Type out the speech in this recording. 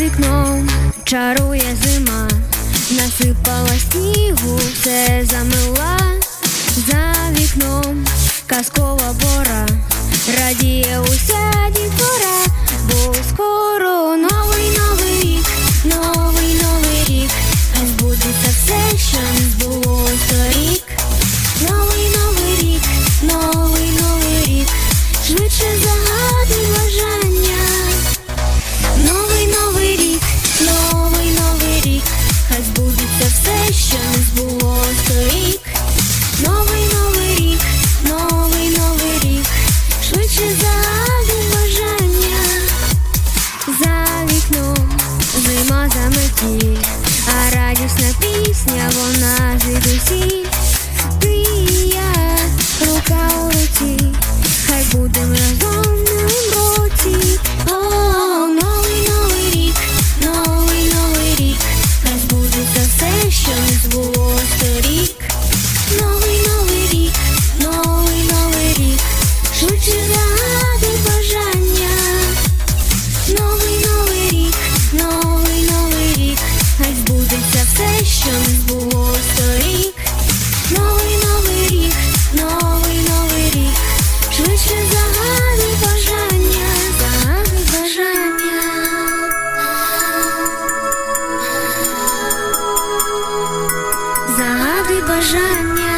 вікном чарує зима, насипала снігу, все замила. За вікном казкова хай збудеться все, що не збулось торік. Новий новий рік, новий новий рік, швидше загадуй бажання. За вікном зима заметіль, а радісна пісня, вона звідусіль. Ти і я, рука у руці, хай будем разом бажання.